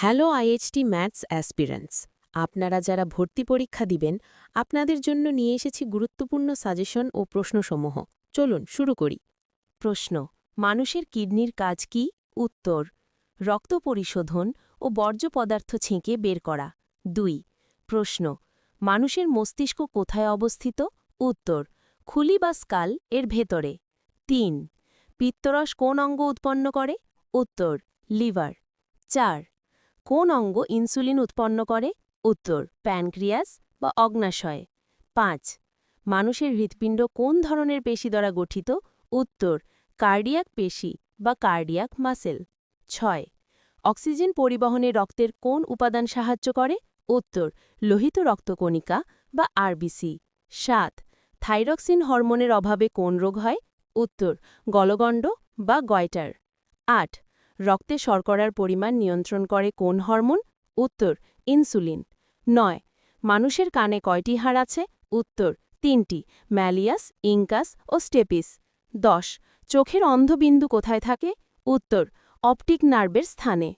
Hello IHT maths aspirants. আপনারা যারা ভর্তি পরীক্ষা দিবেন, আপনাদের জন্য নিয়ে এসেছি গুরুত্বপূর্ণ সাজেশন ও প্রশ্নসমূহ। চলুন শুরু করি। প্রশ্ন, মানুষের কিডনির কাজ কি? উত্তর, রক্ত পরিশোধন ও বর্জ্য পদার্থ ছেঁকে বের করা। দুই, প্রশ্ন, মানুষের মস্তিষ্ক কোথায় অবস্থিত? উত্তর, খুলি বা স্কাল এর ভেতরে। তিন, পিত্তরস কোন অঙ্গ উৎপন্ন করে? উত্তর, লিভার। চার কোন অঙ্গ ইনসুলিন উৎপন্ন করে? উত্তর, প্যানক্রিয়াস বা অগ্নাশয়। পাঁচ, মানুষের হৃৎপিণ্ড কোন ধরনের পেশি দ্বারা গঠিত? উত্তর, কার্ডিয়াক পেশি বা কার্ডিয়াক মাসেল। ছয়, অক্সিজেন পরিবহনে রক্তের কোন উপাদান সাহায্য করে? উত্তর, লোহিত রক্তকণিকা বা আরবিসি। সাত, থাইরক্সিন হরমোনের অভাবে কোন রোগ হয়? উত্তর, গলগণ্ড বা গয়টার। আট রক্তে শর্করার পরিমাণ নিয়ন্ত্রণ করে কোন হরমোন? উত্তর, ইনসুলিন। নয়, মানুষের কানে কয়টি হাড় আছে? উত্তর, তিনটি, ম্যালিয়াস ইংকাস ও স্টেপিস। দশ, চোখের অন্ধবিন্দু কোথায় থাকে? উত্তর, অপটিক নার্ভের স্থানে।